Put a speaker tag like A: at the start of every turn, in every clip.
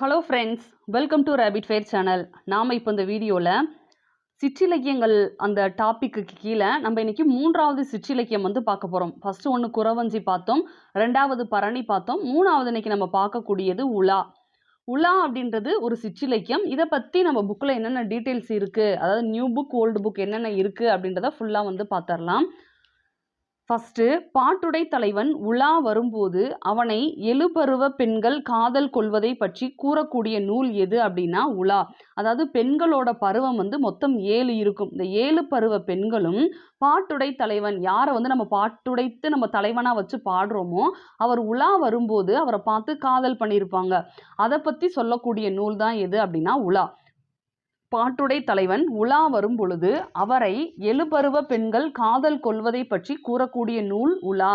A: Hello friends welcome to rapid fair channel நாம் இப்போ இந்த வீடியோவில் சிற்றிலக்கியங்கள் அந்த டாப்பிக்கு கீழே நம்ம இன்றைக்கி மூன்றாவது சிற்றிலக்கியம் வந்து பார்க்க போகிறோம் ஃபஸ்ட்டு ஒன்று குறவஞ்சி பார்த்தோம். ரெண்டாவது பரணி பார்த்தோம். மூணாவது இன்றைக்கி நம்ம பார்க்கக்கூடியது உலா. உலா அப்படின்றது ஒரு சிற்றிலக்கியம் இதை பற்றி நம்ம புக்கில் என்னென்ன டீட்டெயில்ஸ் இருக்குது அதாவது நியூ புக் ஓல்டு புக் என்னென்ன இருக்குது அப்படின்றத ஃபுல்லாக வந்து பார்த்துடலாம். ஃபஸ்ட்டு பாட்டுடை தலைவன் உலா வரும்போது அவனை எழுபருவ பெண்கள் காதல் கொள்வதை பற்றி கூறக்கூடிய நூல் எது அப்படின்னா உலா. அதாவது பெண்களோட பருவம் வந்து மொத்தம் ஏழு இருக்கும். இந்த ஏழு பருவ பெண்களும் பாட்டுடை தலைவன் யாரை வந்து நம்ம பாட்டுடைத்து நம்ம தலைவனாக வச்சு பாடுறோமோ அவர் உலா வரும்போது அவரை பார்த்து காதல் பண்ணியிருப்பாங்க. அதை பற்றி சொல்லக்கூடிய நூல் தான் எது அப்படின்னா உலா. பாட்டுடை தலைவன் உலா வரும் பொழுது அவரை எழுபருவ பெண்கள் காதல் கொள்வதை பற்றி கூறக்கூடிய நூல் உலா.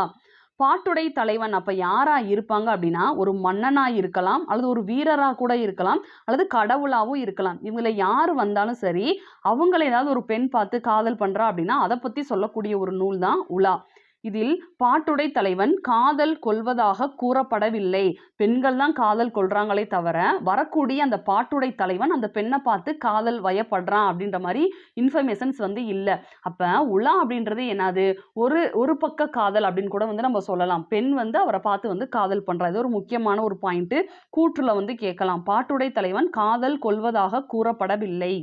A: பாட்டுடை தலைவன் அப்ப யாரா இருப்பாங்க அப்படின்னா ஒரு மன்னனா இருக்கலாம் அல்லது ஒரு வீரரா கூட இருக்கலாம் அல்லது கடவுளாவும் இருக்கலாம். இவங்கள யார் வந்தாலும் சரி அவங்கள ஏதாவது ஒரு பெண் பார்த்து காதல் பண்றா அப்படின்னா அதை பத்தி சொல்லக்கூடிய ஒரு நூல் தான் உலா. இதில் பாட்டுடை தலைவன் காதல் கொள்வதாக கூறப்படவில்லை. பெண்கள் தான் காதல் கொள்றாங்களே தவிர வரக்கூடிய அந்த பாட்டுடை தலைவன் அந்த பெண்ணை பார்த்து காதல் வயப்படுறான் அப்படின்ற மாதிரி இன்ஃபர்மேஷன்ஸ் வந்து இல்லை. அப்போ உலா அப்படின்றது என்னது? ஒரு ஒரு பக்க காதல் அப்படின்னு கூட வந்து நம்ம சொல்லலாம். பெண் வந்து அவரை பார்த்து வந்து காதல் பண்ணுறா இது ஒரு முக்கியமான ஒரு பாயிண்ட்டு கூற்றுல வந்து கேட்கலாம். பாட்டுடை தலைவன் காதல் கொள்வதாக கூறப்படவில்லை.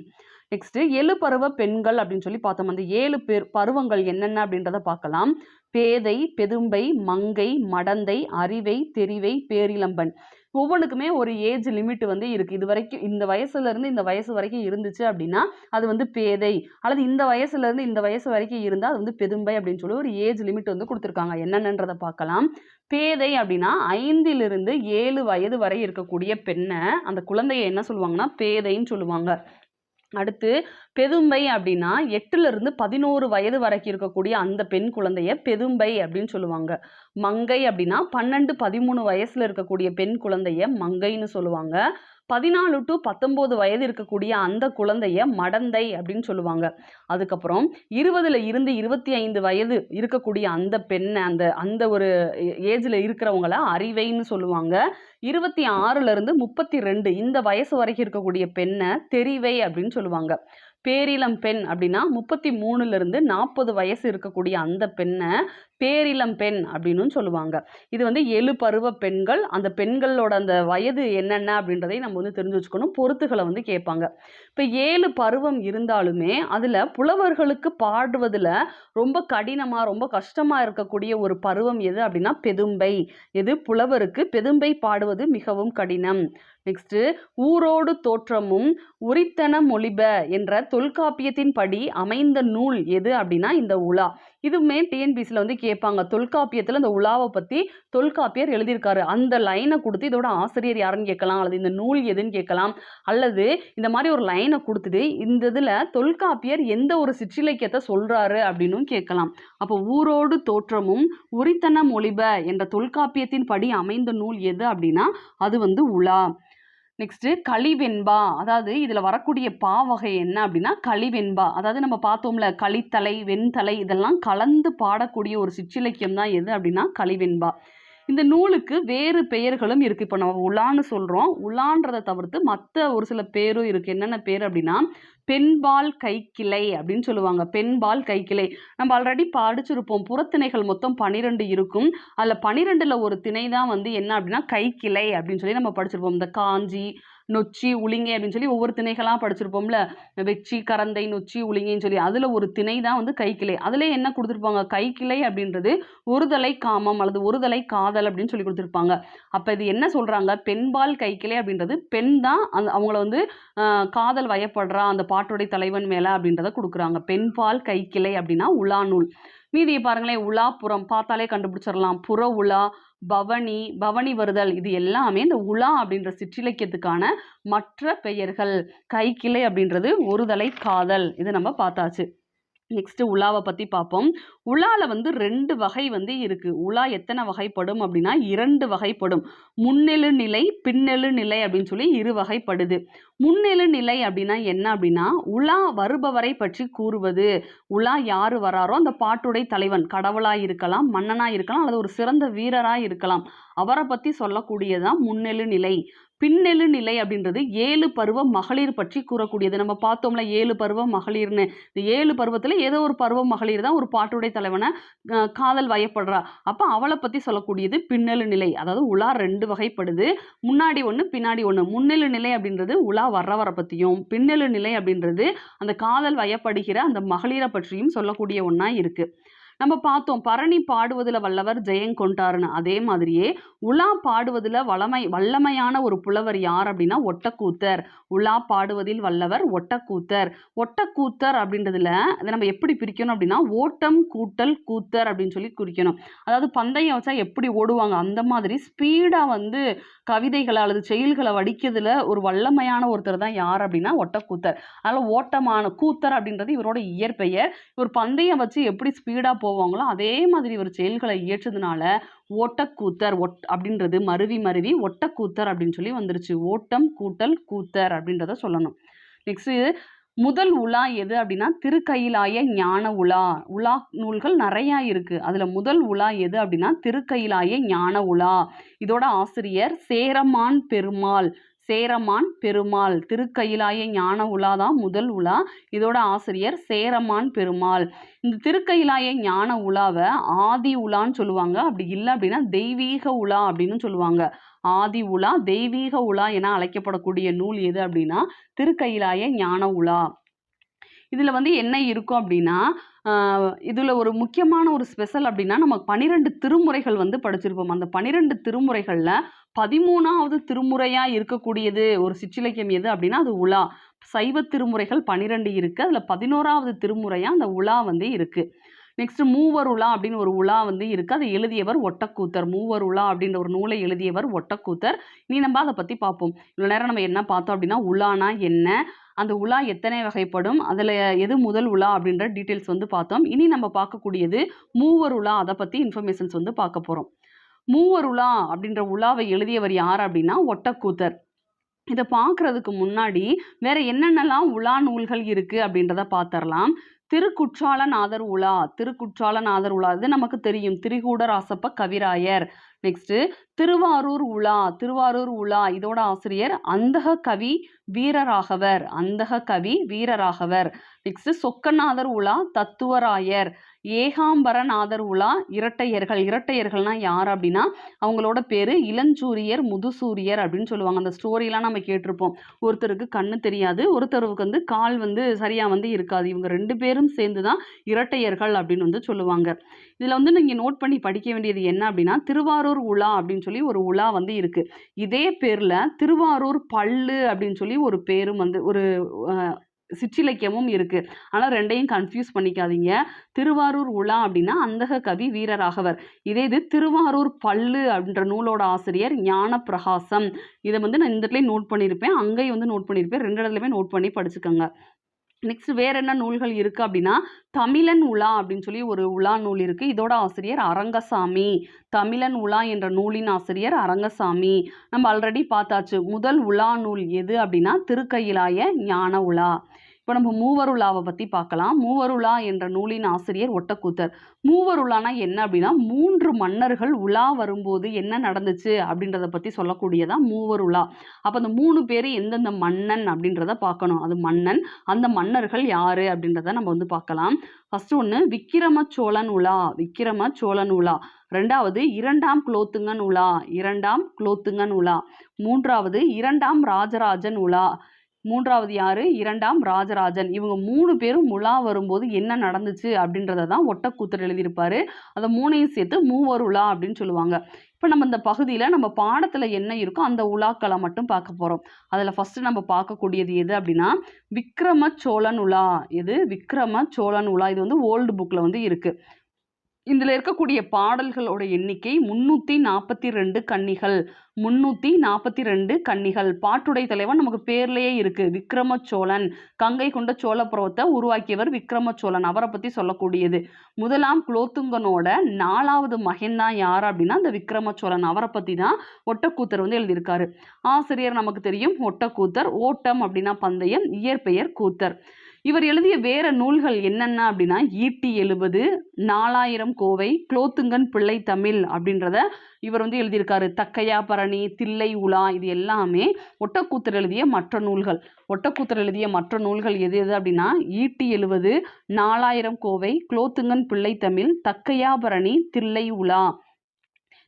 A: நெக்ஸ்ட்டு ஏழு பருவ பெண்கள் அப்படின்னு சொல்லி பார்த்தோம். அந்த ஏழு பேர் பருவங்கள் என்னென்ன அப்படின்றத பார்க்கலாம். பேதை பெதும்பை மங்கை மடந்தை அறிவை தெரிவை பேரிளம்பன் ஒவ்வொன்றுக்குமே ஒரு ஏஜ் லிமிட் வந்து இருக்குது இது வரைக்கும் இந்த வயசுலேருந்து இந்த வயசு வரைக்கும் இருந்துச்சு அப்படின்னா அது வந்து பேதை. அல்லது இந்த வயசுலேருந்து இந்த வயசு வரைக்கும் இருந்தால் அது வந்து பெதும்பை அப்படின்னு சொல்லி ஒரு ஏஜ் லிமிட் வந்து கொடுத்துருக்காங்க. என்னென்னன்றதை பார்க்கலாம். பேதை அப்படின்னா ஐந்திலிருந்து ஏழு வயது வரை இருக்கக்கூடிய பெண்ணை அந்த குழந்தைய என்ன சொல்லுவாங்கன்னா பேதைன்னு சொல்லுவாங்க. அடுத்து பெதும்பை அப்படின்னா எட்டுலேருந்து பதினோரு வயது வரைக்கும் இருக்கக்கூடிய அந்த பெண் குழந்தைய பெதும்பை அப்படின்னு சொல்லுவாங்க. மங்கை அப்படின்னா பன்னெண்டு பதிமூணு வயசில் இருக்கக்கூடிய பெண் குழந்தைய மங்கைன்னு சொல்லுவாங்க. பதினாலு டு பத்தொம்போது வயது இருக்கக்கூடிய அந்த குழந்தைய மடந்தை அப்படின்னு சொல்லுவாங்க. அதுக்கப்புறம் இருபதுல இருந்து இருபத்தி ஐந்து வயது இருக்கக்கூடிய அந்த பெண்ணை அந்த அந்த ஒரு ஏஜில் இருக்கிறவங்கள அறிவைன்னு சொல்லுவாங்க. இருபத்தி ஆறுல இருந்து முப்பத்தி ரெண்டு இந்த வயசு வரைக்கும் இருக்கக்கூடிய பெண்ணை தெரிவை அப்படின்னு சொல்லுவாங்க. பேரிளம் பெண் அப்படின்னா முப்பத்தி மூணுல இருந்து நாற்பது வயசு இருக்கக்கூடிய அந்த பெண்ணை பேரிளம் பெண் அப்படின்னு சொல்லுவாங்க. இது வந்து ஏழு பருவ பெண்கள் அந்த பெண்களோட அந்த வயது என்னென்ன அப்படின்றதை நம்ம வந்து தெரிஞ்சு வச்சுக்கணும். பொறுத்துகளை வந்து கேட்பாங்க. இப்போ ஏழு பருவம் இருந்தாலுமே அதில் புலவர்களுக்கு பாடுவதில் ரொம்ப கடினமாக ரொம்ப கஷ்டமாக இருக்கக்கூடிய ஒரு பருவம் எது அப்படின்னா பெதும்பை. எது? புலவருக்கு பெதும்பை பாடுவது மிகவும் கடினம். நெக்ஸ்ட்டு ஊரோடு தோற்றமும் உரித்தன மொழிப என்ற தொல்காப்பியத்தின் படி அமைந்த நூல் எது அப்படின்னா இந்த உலா. இதுவுமே டிஎன்பிசியில் வந்து கே கேட்பாங்க. தொல்காப்பியத்தில் இந்த உலாவை பற்றி தொல்காப்பியர் எழுதியிருக்காரு. அந்த லைனை கொடுத்து இதோட ஆசிரியர் யாருன்னு கேட்கலாம்? அல்லது இந்த நூல் எதுன்னு கேட்கலாம்? அல்லது இந்த மாதிரி ஒரு லைனை கொடுத்துட்டு இந்த இதில் தொல்காப்பியர் எந்த ஒரு சிற்றிலக்கியத்தை சொல்கிறாரு அப்படின்னும் கேட்கலாம். அப்போ ஊரோடு தோற்றமும் உரித்தன மொழிப என்ற தொல்காப்பியத்தின் படி அமைந்த நூல் எது அப்படின்னா அது வந்து உலா. நெக்ஸ்ட்டு களிவெண்பா அதாவது இதில் வரக்கூடிய பா வகை என்ன அப்படின்னா களிவெண்பா அதாவது நம்ம பார்த்தோம்ல களித்தலை வெண்தலை இதெல்லாம் கலந்து பாடக்கூடிய ஒரு சிற்றிலக்கியம் தான் எது அப்படின்னா களிவெண்பா இந்த நூலுக்கு வேறு பெயர்களும் இருக்குது இப்போ நம்ம உலான்னு சொல்கிறோம் உலான்றதை தவிர்த்து மற்ற ஒரு சில பேரும் இருக்குது என்னென்ன பேர் அப்படின்னா பெண்பால் கைக்கிளை அப்படின்னு சொல்லுவாங்க. பெண்பால் கைக்கிளை. நம்ம ஆல்ரெடி படிச்சிருப்போம். புறத்திணைகள் மொத்தம் பனிரெண்டு இருக்கும். அதில் பனிரெண்டில் ஒரு திணை தான் வந்து என்ன அப்படின்னா கைக்கிளை அப்படின்னு சொல்லி நம்ம படிச்சிருப்போம். இந்த காஞ்சி நொச்சி உளிங்கை அப்படின்னு சொல்லி ஒவ்வொரு திணைகளாக படிச்சிருப்போம்ல. வெச்சி கரந்தை நொச்சி உளிங்கைன்னு சொல்லி அதில் ஒரு திணை தான் வந்து கைக்கிளை. அதில் என்ன கொடுத்துருப்பாங்க? கைக்கிளை அப்படின்றது ஒருதலை காமம் அல்லது ஒருதலை காதல் அப்படின்னு சொல்லி கொடுத்துருப்பாங்க. அப்போ இது என்ன சொல்கிறாங்க பெண்பால் கைக்கிளை அப்படின்றது பெண் தான் அந்த அவங்கள வந்து காதல் வயப்படுறா அந்த பாட்டுடைய தலைவன் மேலே அப்படின்றத கொடுக்குறாங்க. பெண்பால் கைக்கிளை அப்படின்னா உலா நூல். மீதியை பாருங்களேன் உலா புறம். பார்த்தாலே கண்டுபிடிச்சிடலாம். புற உலா பவனி பவனி வருதல் இது எல்லாமே இந்த உலா அப்படின்ற சிற்றிலக்கியத்துக்கான மற்ற பெயர்கள். கைக்கிளை அப்படின்றது ஒருதலை காதல். இது நம்ம பார்த்தாச்சு. நெக்ஸ்ட் உலாவை பற்றி பார்ப்போம். உலாவில் வந்து ரெண்டு வகை வந்து இருக்கு. உலா எத்தனை வகைப்படும் அப்படின்னா இரண்டு வகைப்படும். முன்னெழு நிலை பின்னெழு நிலை அப்படின்னு சொல்லி இரு வகைப்படுது. முன்னெழு நிலை அப்படின்னா என்ன அப்படின்னா உலா வருபவரை பற்றி கூறுவது. உலா யாரு வராரோ அந்த பாட்டுடை தலைவன். கடவுளா இருக்கலாம் மன்னனா இருக்கலாம் அல்லது ஒரு சிறந்த வீரரா இருக்கலாம். அவரை பத்தி சொல்லக்கூடியதான் முன்னெழு நிலை பின்னெழு நிலை அப்படின்றது ஏழு பருவ மகளிர் பற்றி கூறக்கூடியது. நம்ம பார்த்தோம்ல ஏழு பருவ மகளிர்னு. இந்த ஏழு பருவத்தில் ஏதோ ஒரு பருவ மகளிர் தான் ஒரு பாட்டுடை தலைவனை காதல் வயப்படுறா. அப்போ அவளை பற்றி சொல்லக்கூடியது பின்னெழு நிலை அதாவது உலா ரெண்டு வகைப்படுது. முன்னாடி ஒன்று பின்னாடி ஒன்று முன்னெழு நிலை அப்படின்றது உலா வர்றவரை பற்றியும் பின்னெழு நிலை அப்படின்றது அந்த காதல் வயப்படுகிற அந்த மகளிரை பற்றியும் சொல்லக்கூடிய ஒன்றா இருக்குது நம்ம பார்த்தோம் பரணி பாடுவதில் வல்லவர் ஜெயங்கொண்டாருன்னு அதே மாதிரியே உலா பாடுவதில் வளமை வல்லமையான ஒரு புலவர் யார் அப்படின்னா ஒட்டக்கூத்தர். உலா பாடுவதில் வல்லவர் ஒட்டக்கூத்தர். ஒட்டக்கூத்தர் அப்படின்றதுல அதை நம்ம எப்படி பிரிக்கணும் அப்படின்னா ஓட்டம் கூட்டல் கூத்தர் அப்படின்னு சொல்லி குறிக்கணும். அதாவது பந்தயம் வச்சா எப்படி ஓடுவாங்க? அந்த மாதிரி ஸ்பீடாக வந்து கவிதைகளை அல்லது செயல்களை வடிக்கிறதுல ஒரு வல்லமையான ஒருத்தர் தான் யார் அப்படின்னா ஒட்டக்கூத்தர். அதனால் ஓட்டமான கூத்தர் அப்படின்றது இவரோட இயற்பெயர். இவர் பந்தயம் வச்சு எப்படி ஸ்பீடாக போ போவாங்களோ அதே மாதிரி ஒரு செயல்களை இயற்றதுனால ஓட்டக்கூத்தர் ஒட் அப்படின்றது மருவி மருவி ஒட்டக்கூத்தர் அப்படின்னு சொல்லி வந்துருச்சு. ஓட்டம் கூட்டல் கூத்தர் அப்படின்றத சொல்லணும். நெக்ஸ்ட்டு முதல் உலா எது அப்படின்னா திருக்கையிலாய ஞான உலா. உலா நூல்கள் நிறையா இருக்கு. அதுல முதல் உலா எது அப்படின்னா திருக்கையிலாய ஞான உலா. இதோட ஆசிரியர் சேரமான் பெருமாள். சேரமான் பெருமாள். திருக்கயிலாய ஞான உலா தான் முதல் உலா. இதோட ஆசிரியர் சேரமான் பெருமாள். இந்த திருக்கயிலாய ஞான உலாவை ஆதி உலான்னு சொல்லுவாங்க. அப்படி இல்லை அப்படின்னா தெய்வீக உலா அப்படின்னு சொல்லுவாங்க. ஆதி உலா தெய்வீக உலா என அழைக்கப்படக்கூடிய நூல் எது அப்படின்னா திருக்கயிலாய ஞான உலா. இதில் வந்து என்ன இருக்கும் அப்படின்னா இதில் ஒரு முக்கியமான ஒரு ஸ்பெஷல் அப்படின்னா நம்ம பனிரெண்டு திருமுறைகள் வந்து படிச்சிருப்போம். அந்த பனிரெண்டு திருமுறைகளில் பதிமூணாவது திருமுறையாக இருக்கக்கூடியது ஒரு சிற்றிலக்கியம் எது அப்படின்னா அது உலா. சைவ திருமுறைகள் பனிரெண்டு இருக்குது அதில் பதினோராவது திருமுறையாக அந்த உலா வந்து இருக்குது நெக்ஸ்ட் மூவர் உலா அப்படின்னு ஒரு உலா வந்து இருக்குது அதை எழுதியவர் ஒட்டக்கூத்தர். மூவர் உலா அப்படின்ற ஒரு நூலை எழுதியவர் ஒட்டக்கூத்தர். நீ நம்ம அதை பற்றி பார்ப்போம். இவ்வளோ நேரம் நம்ம என்ன பார்த்தோம் அப்படின்னா உலானா என்ன? அந்த உலா எத்தனை வகைப்படும்? அதில் எது முதல் உலா அப்படின்ற டீட்டெயில்ஸ் வந்து பார்த்தோம். இனி நம்ம பார்க்கக்கூடியது மூவர் உலா அதை பற்றி இன்ஃபர்மேஷன்ஸ் வந்து பார்க்க போகிறோம் மூவர் உலா அப்படின்ற உலாவை எழுதியவர் யார் அப்படின்னா ஒட்டக்கூத்தர். இதை பார்க்குறதுக்கு முன்னாடி வேற என்னென்னலாம் உலா நூல்கள் இருக்கு அப்படின்றத பார்த்துடலாம். திருக்குற்றாலநாதர் உலா திருக்குற்றாலநாதர் உலா. இது நமக்கு தெரியும். திரிகூடராசப்ப கவிராயர். நெக்ஸ்ட் திருவாரூர் உலா திருவாரூர் உலா. இதோட ஆசிரியர் அந்தக கவி வீரராகவர். அந்தக கவி வீரராகவர். நெக்ஸ்ட் சொக்கநாதர் உலா தத்துவராயர். ஏகாம்பரநாதர் உலா இரட்டையர்கள். இரட்டையர்கள்னா யார் அப்படின்னா அவங்களோட பேர் இளஞ்சூரியர் முதுசூரியர் அப்படின்னு சொல்லுவாங்க. அந்த ஸ்டோரியெலாம் நம்ம கேட்டிருப்போம். ஒருத்தருக்கு கண்ணு தெரியாது ஒருத்தருக்கு வந்து கால் வந்து சரியாக வந்து இருக்காது. இவங்க ரெண்டு பேரும் சேர்ந்து தான் இரட்டையர்கள் அப்படின்னு வந்து சொல்லுவாங்க. இதில் வந்து நீங்கள் நோட் பண்ணி படிக்க வேண்டியது என்ன அப்படின்னா திருவாரூர் உலா அப்படின்னு சொல்லி ஒரு உலா வந்து இருக்குது இதே பேரில் திருவாரூர் பல்லு அப்படின்னு சொல்லி ஒரு பேரும் வந்து ஒரு சிற்றிலக்கியமும் இருக்குது ஆனால் ரெண்டையும் கன்ஃபியூஸ் பண்ணிக்காதீங்க. திருவாரூர் உலா அப்படின்னா அந்தக கவி வீரராகவர். இதே இது திருவாரூர் பல்லு அப்படின்ற நூலோட ஆசிரியர் ஞான பிரகாசம் இதை வந்து நான் இந்த இடத்துலயும் நோட் பண்ணியிருப்பேன். அங்கேயும் வந்து நோட் பண்ணியிருப்பேன். ரெண்டு இடத்துலையுமே நோட் பண்ணி படிச்சுக்கோங்க. நெக்ஸ்ட் வேற என்ன நூல்கள் இருக்கு அப்படின்னா தமிழன் உலா அப்படின்னு சொல்லி ஒரு உலா நூல் இருக்கு. இதோட ஆசிரியர் அரங்கசாமி. தமிழன் உலா என்ற நூலின் ஆசிரியர் அரங்கசாமி. நம்ம ஆல்ரெடி பார்த்தாச்சு. முதல் உலா நூல் எது அப்படின்னா திருக்கையிலாய ஞான உலா. இப்போ நம்ம மூவருலாவை பற்றி பார்க்கலாம். மூவருலா என்ற நூலின் ஆசிரியர் ஒட்டக்கூத்தர். மூவருலானா என்ன அப்படின்னா மூன்று மன்னர்கள் உலா வரும்போது என்ன நடந்துச்சு அப்படின்றத பற்றி சொல்லக்கூடியதான் மூவருலா அப்போ அந்த மூணு பேர் எந்தெந்த மன்னன் அப்படின்றத பார்க்கணும். அது மன்னன் அந்த மன்னர்கள் யாரு அப்படின்றத நம்ம வந்து பார்க்கலாம். ஃபஸ்ட்டு ஒன்று விக்கிரம சோழன் உலா. விக்கிரம சோழன் உலா. ரெண்டாவது இரண்டாம் குலோத்துங்கன் உலா. இரண்டாம் குலோத்துங்கன் உலா. மூன்றாவது இரண்டாம் ராஜராஜன் உலா. மூன்றாவது யாரு? இரண்டாம் ராஜராஜன். இவங்க மூணு பேரும் உலா வரும்போது என்ன நடந்துச்சு அப்படின்றத தான் ஒட்டக்கூத்தர் எழுதியிருப்பாரு. அதை மூணையும் சேர்த்து மூவர் உலா அப்படின்னு சொல்லுவாங்க. இப்போ நம்ம இந்த பகுதியில் நம்ம பாடத்தில் என்ன இருக்கோ அந்த உலாக்களை மட்டும் பார்க்க போகிறோம் அதில் ஃபஸ்ட்டு நம்ம பார்க்கக்கூடியது எது அப்படின்னா விக்ரம சோழன் உலா. இது விக்ரம சோழன் உலா. இது வந்து ஓல்டு புக்கில் வந்து இருக்குது இதில் இருக்கக்கூடிய பாடல்களோட எண்ணிக்கை முன்னூற்றி நாற்பத்தி ரெண்டு கன்னிகள். முன்னூற்றி நாற்பத்தி ரெண்டு கன்னிகள். பாட்டுடை தலைவன் நமக்கு பேர்லேயே இருக்குது விக்ரம சோழன் கங்கை கொண்ட சோழபுரத்தை உருவாக்கியவர் விக்ரம சோழன் அவரை பற்றி சொல்லக்கூடியது. முதலாம் குலோத்துங்கனோட நாலாவது மகன் தான் யார் அப்படின்னா அந்த விக்ரம சோழன் அவரை பற்றி தான் ஒட்டக்கூத்தர் வந்து எழுதியிருக்காரு. ஆசிரியர் நமக்கு தெரியும் ஒட்டக்கூத்தர். ஓட்டம் அப்படின்னா பந்தயம் இயற்பெயர் கூத்தர். இவர் எழுதிய வேற நூல்கள் என்னென்ன அப்படின்னா ஈட்டி எழுபது நாலாயிரம் கோவை குலோத்துங்கன் பிள்ளை தமிழ் அப்படின்றத இவர் வந்து எழுதியிருக்காரு. தக்கையா பரணி தில்லை உலா இது எல்லாமே ஒட்டக்கூத்தர் எழுதிய மற்ற நூல்கள். ஒட்டக்கூத்தர் எழுதிய மற்ற நூல்கள் எது எது அப்படின்னா ஈட்டி எழுவது நாலாயிரம் கோவை குலோத்துங்கன் பிள்ளை தமிழ் தக்கையாபரணி தில்லை உலா.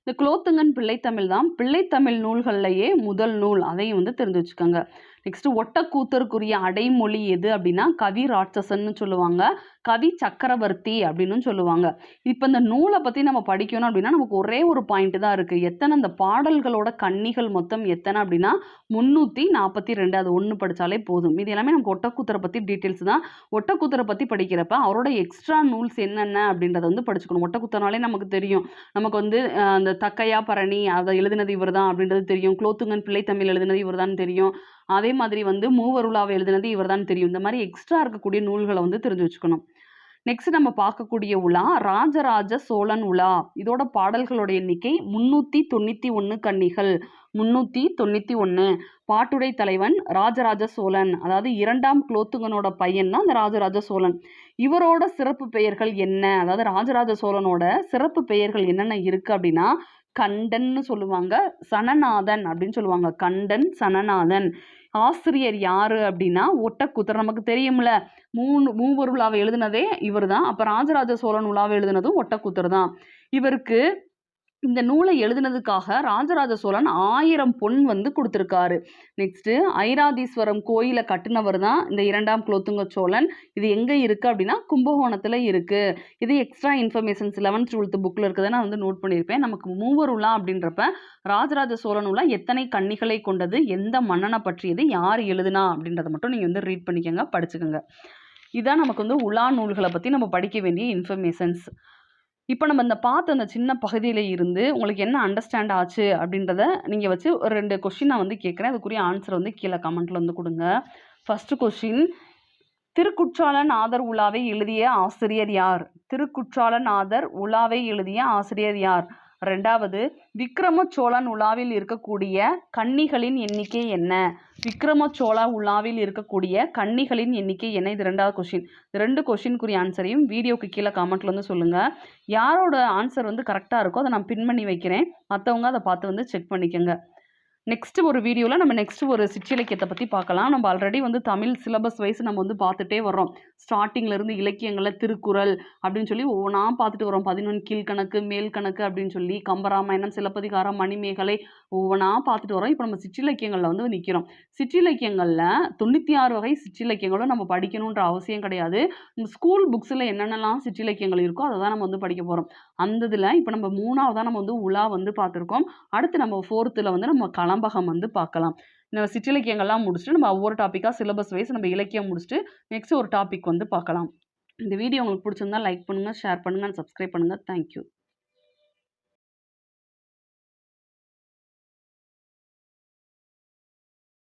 A: இந்த குலோத்துங்கன் பிள்ளைத்தமிழ் தான் பிள்ளைத்தமிழ் நூல்கள்லையே முதல் நூல். அதையும் வந்து தெரிஞ்சு வச்சுக்கோங்க. நெக்ஸ்ட் ஒட்டக்கூத்தருக்குரிய அடைமொழி எது அப்படின்னா கவி ராட்சசன்னு சொல்லுவாங்க. கவி சக்கரவர்த்தி அப்படின்னு சொல்லுவாங்க. இப்போ இந்த நூலை பற்றி நம்ம படிக்கணும் அப்படின்னா நமக்கு ஒரே ஒரு பாயிண்ட் தான் இருக்குது எத்தனை அந்த பாடல்களோட கன்னிகள் மொத்தம் எத்தனை அப்படின்னா முந்நூற்றி நாற்பத்தி ரெண்டு அது ஒன்று படித்தாலே போதும். இது எல்லாமே நமக்கு ஒட்டக்கூத்தரை பற்றி டீட்டெயில்ஸ் தான். ஒட்டக்கூத்தரை பற்றி படிக்கிறப்ப அவரோட எக்ஸ்ட்ரா நூல்ஸ் என்னென்ன அப்படின்றத வந்து படிச்சுக்கணும். ஒட்டக்கூத்தனாலே நமக்கு தெரியும். நமக்கு வந்து அந்த தக்கையா பரணி அதை எழுதினது இவர் தான் அப்படின்றது தெரியும். குலோத்துங்கன் பிள்ளை தமிழ் எழுதினது இவர் தான் தெரியும். அதே மாதிரி வந்து மூவருளாவை எழுதினது இவர் தான் தெரியும். இந்த மாதிரி எக்ஸ்ட்ரா இருக்கக்கூடிய நூல்களை வந்து தெரிஞ்சு வச்சுக்கணும். நெக்ஸ்ட் நம்ம பார்க்கக்கூடிய உலா ராஜராஜ சோழன் உலா. இதோட பாடல்களோட எண்ணிக்கை முன்னூற்றி தொண்ணூற்றி ஒன்று கன்னிகள். முன்னூற்றி தொண்ணூற்றி ஒன்று பாட்டுடை தலைவன் ராஜராஜ சோழன். அதாவது இரண்டாம் குலோத்துங்கனோட பையன் தான் ராஜராஜ சோழன். இவரோட சிறப்பு பெயர்கள் என்ன? அதாவது ராஜராஜ சோழனோட சிறப்பு பெயர்கள் என்னென்ன இருக்கு அப்படின்னா கண்டன்னு சொல்லுவாங்க. சனநாதன் அப்படின்னு சொல்லுவாங்க. கண்டன் சனநாதன். ஆசிரியர் யாரு அப்படின்னா ஒட்டக்கூத்தர். நமக்கு தெரியும்ல மூணு மூவர் உலாவை எழுதினதே இவர் தான் அப்போ ராஜராஜ சோழன் உலாவை எழுதினதும் ஒட்டக்கூத்தர் தான். இவருக்கு இந்த நூலை எழுதினதுக்காக ராஜராஜ சோழன் ஆயிரம் பொன் வந்து கொடுத்துருக்காரு. நெக்ஸ்ட்டு ஐராதீஸ்வரம் கோயிலை கட்டினவர் தான் இந்த இரண்டாம் குலோத்துங்க சோழன். இது எங்கே இருக்குது அப்படின்னா கும்பகோணத்தில் இருக்குது இது எக்ஸ்ட்ரா இன்ஃபர்மேஷன்ஸ் லெவன்த் டுவெல்த் புக்கில் இருக்கிறத நான் வந்து நோட் பண்ணியிருப்பேன். நமக்கு மூவர் உலா அப்படின்றப்ப ராஜராஜ சோழன் உலா எத்தனை கன்னிகளை கொண்டது எந்த மன்னனை பற்றியது யார் எழுதுனா அப்படின்றத மட்டும் நீங்கள் வந்து ரீட் பண்ணிக்கோங்க படிச்சுக்கோங்க. இதான் நமக்கு வந்து உலா நூல்களை பற்றி நம்ம படிக்க வேண்டிய இன்ஃபர்மேஷன்ஸ் இப்போ நம்ம இந்த பார்த்த அந்த சின்ன பகுதியில் இருந்து உங்களுக்கு என்ன அண்டர்ஸ்டாண்ட் ஆச்சு அப்படின்றத நீங்கள் வச்சு ஒரு ரெண்டு கொஷின் நான் வந்து கேட்குறேன். அதுக்குரிய ஆன்சர் வந்து கீழே கமெண்ட்டில் வந்து கொடுங்க. ஃபஸ்ட்டு கொஷின் திருக்குற்றாலன் ஆதர் உலாவை எழுதிய ஆசிரியர் யார்? திருக்குற்றாலன் ஆதர் உலாவை எழுதிய ஆசிரியர் யார்? ரெண்டாவது விக்ரம சோழன் உலாவில் இருக்கக்கூடிய கன்னிகளின் எண்ணிக்கை என்ன? விக்ரம சோழா உலாவில் இருக்கக்கூடிய கன்னிகளின் எண்ணிக்கை என்ன? இது ரெண்டாவது கொஷின் ரெண்டு கொஷினுக்குரிய ஆன்சரையும் வீடியோக்கு கீழே கமெண்ட்ல வந்து சொல்லுங்கள் யாரோட ஆன்சர் வந்து கரெக்டாக இருக்கோ அதை நான் பின் பண்ணி வைக்கிறேன். மற்றவங்க அதை பார்த்து வந்து செக் பண்ணிக்கோங்க. நெக்ஸ்ட் ஒரு வீடியோவில் நம்ம நெக்ஸ்ட் ஒரு சிற்றிலக்கியத்தை பற்றி பார்க்கலாம். நம்ம ஆல்ரெடி வந்து தமிழ் சிலபஸ் வைஸ் நம்ம வந்து பார்த்துட்டே வரோம் ஸ்டார்டிங்லேருந்து இலக்கியங்களில் திருக்குறள் அப்படின்னு சொல்லி ஒவ்வொன்றா பார்த்துட்டு வரோம் பதினொன்று கீழ்கணக்கு மேல் கணக்கு அப்படின்னு சொல்லி கம்பராமாயணம் சிலப்பதிகாரம் மணிமேகலை ஒவ்வொன்றா பார்த்துட்டு வரோம் இப்போ நம்ம சிற்றிலக்கியங்களில் வந்து நிற்கிறோம் சிற்றிலக்கியங்களில் தொண்ணூற்றி ஆறு வகை சிற்றிலக்கியங்களும் நம்ம படிக்கணுன்ற அவசியம் கிடையாது. நம்ம ஸ்கூல் புக்ஸில் என்னென்னலாம் சிற்றிலக்கியங்கள் இருக்கோ அதை தான் நம்ம வந்து படிக்க போகிறோம் அந்த இதில் இப்போ நம்ம மூணாவதாக நம்ம வந்து உலா வந்து பார்த்துருக்கோம். அடுத்து நம்ம ஃபோர்த்தில் வந்து நம்ம களம்பகம் வந்து பார்க்கலாம். இந்த சிற்றிலக்கியங்கள்லாம் முடிச்சுட்டு நம்ம ஒவ்வொரு டாப்பிக்காக சிலபஸ் வைஸ் நம்ம இலக்கியம் முடிச்சுட்டு நெக்ஸ்ட் ஒரு டாபிக் வந்து பார்க்கலாம். இந்த வீடியோ உங்களுக்கு பிடிச்சிருந்தா லைக் பண்ணுங்கள் ஷேர் பண்ணுங்கள் சப்ஸ்கிரைப் பண்ணுங்கள் தேங்க்யூ